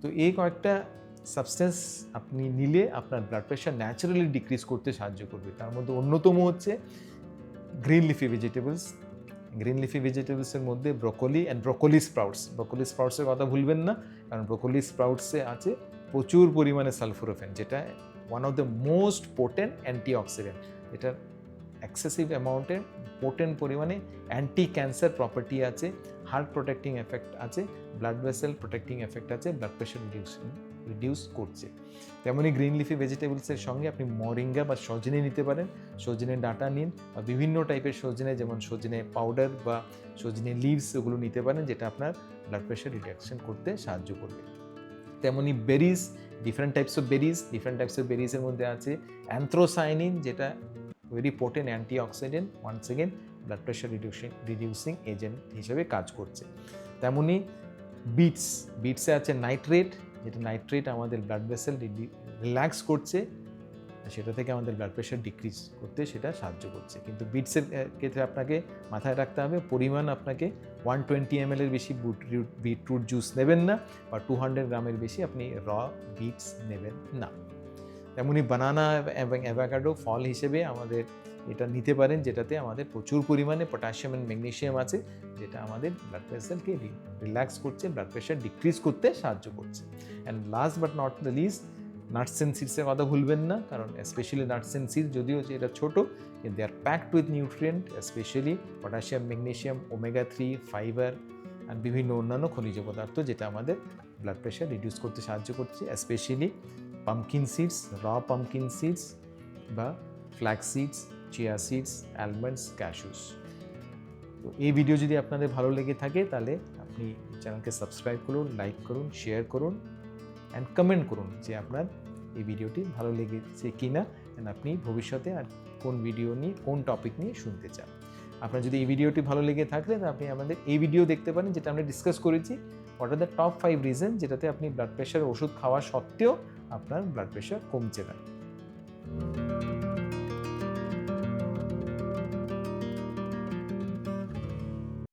তো এই কয়েকটা সাবস্টেন্স আপনি নিলে আপনার ব্লাড প্রেশার ন্যাচারালি ডিক্রিজ করতে সাহায্য করবে। তার মধ্যে অন্যতম হচ্ছে green leafy vegetables green leafy ভেজিটেবলসের মধ্যে broccoli and broccoli sprouts broccoli স্প্রাউটসের কথা ভুলবেন না, কারণ ব্রকলি স্প্রাউটসে আছে প্রচুর পরিমাণে সালফোরোফেন যেটা one of the most potent anti oxidant যেটার এক্সেসিভ অ্যামাউন্টে পোটেন্ট পরিমাণে অ্যান্টি ক্যান্সার প্রপার্টি আছে। হার্ট প্রোটেক্টিং এফেক্ট আছে, ব্লাড ভেসেল প্রোটেক্টিং এফেক্ট আছে, ব্লাড প্রেশার রিডিউস রিডিউস করছে। তেমনই গ্রিন লিফি ভেজিটেবলসের সঙ্গে আপনি মরিঙ্গা বা সজনে নিতে পারেন। সজনে ডাটা নিন বা বিভিন্ন টাইপের সজনে, যেমন সজনে পাউডার বা সজনে লিভস, ওগুলো নিতে পারেন, যেটা আপনার ব্লাড প্রেশার রিডাকশন করতে সাহায্য করবে। তেমনই berries different types of berries different types of বেরিজের মধ্যে আছে অ্যান্থ্রোসাইনিন যেটা very potent anti oxidant once again blood pressure reducing reducing agent হিসেবে কাজ করছে। তেমনি বিটস বিটসে আছে নাইট্রেট যেটা নাইট্রেট আমাদের ব্লাড ভেসেল রিল্যাক্স করছে, সেটা থেকে আমাদের ব্লাড প্রেশার ডিক্রিজ করতে সেটা সাহায্য করছে। কিন্তু বিটসের ক্ষেত্রে আপনাকে মাথায় রাখতে হবে, পরিমাণ আপনাকে ওয়ান টোয়েন্টি এম এর বেশি বিটরুট জুস নেবেন না বা টু হান্ড্রেড গ্রামের বেশি আপনি র বিটস নেবেন না। তেমনি বানানা এবং অ্যাভাকাডো ফল হিসেবে আমাদের এটা নিতে পারেন, যেটাতে আমাদের প্রচুর পরিমাণে পটাশিয়াম অ্যান্ড ম্যাগনেশিয়াম আছে, যেটা আমাদের ব্লাড প্রেশারকে রিল্যাক্স করছে ব্লাড প্রেশার ডিক্রিজ করতে সাহায্য করছে। And last but not the least nuts সিডসের কথা ভুলবেন না, কারণ স্পেশালি নাটস সিড যদিও যে এটা ছোটো they are packed with nutrient specially potassium magnesium omega three fibre আর বিভিন্ন অন্যান্য খনিজ পদার্থ, যেটা আমাদের ব্লাড প্রেশার রিডিউস করতে সাহায্য করছে স্পেশালি পামকিন সিডস র পামকিন সিডস বা flax seeds chia seeds almonds cashews তো এই ভিডিও যদি আপনাদের ভালো লেগে থাকে, তাহলে আপনি চ্যানেলকে সাবস্ক্রাইব করুন লাইক করুন শেয়ার করুন অ্যান্ড কমেন্ট করুন যে আপনার এই ভিডিওটি ভালো লেগেছে কি না অ্যান্ড আপনি ভবিষ্যতে আর কোন ভিডিও নিয়ে, কোন টপিক নিয়ে শুনতে চান। আপনার যদি এই ভিডিওটি ভালো লেগে থাকলে তো আপনি আমাদের এই ভিডিও দেখতে পারেন, যেটা আমরা ডিসকাস করেছি what are the top five reason যেটাতে আপনি ব্লাড প্রেশার ওষুধ খাওয়া সত্ত্বেও আপনার ব্লাড প্রেশার কমছে না।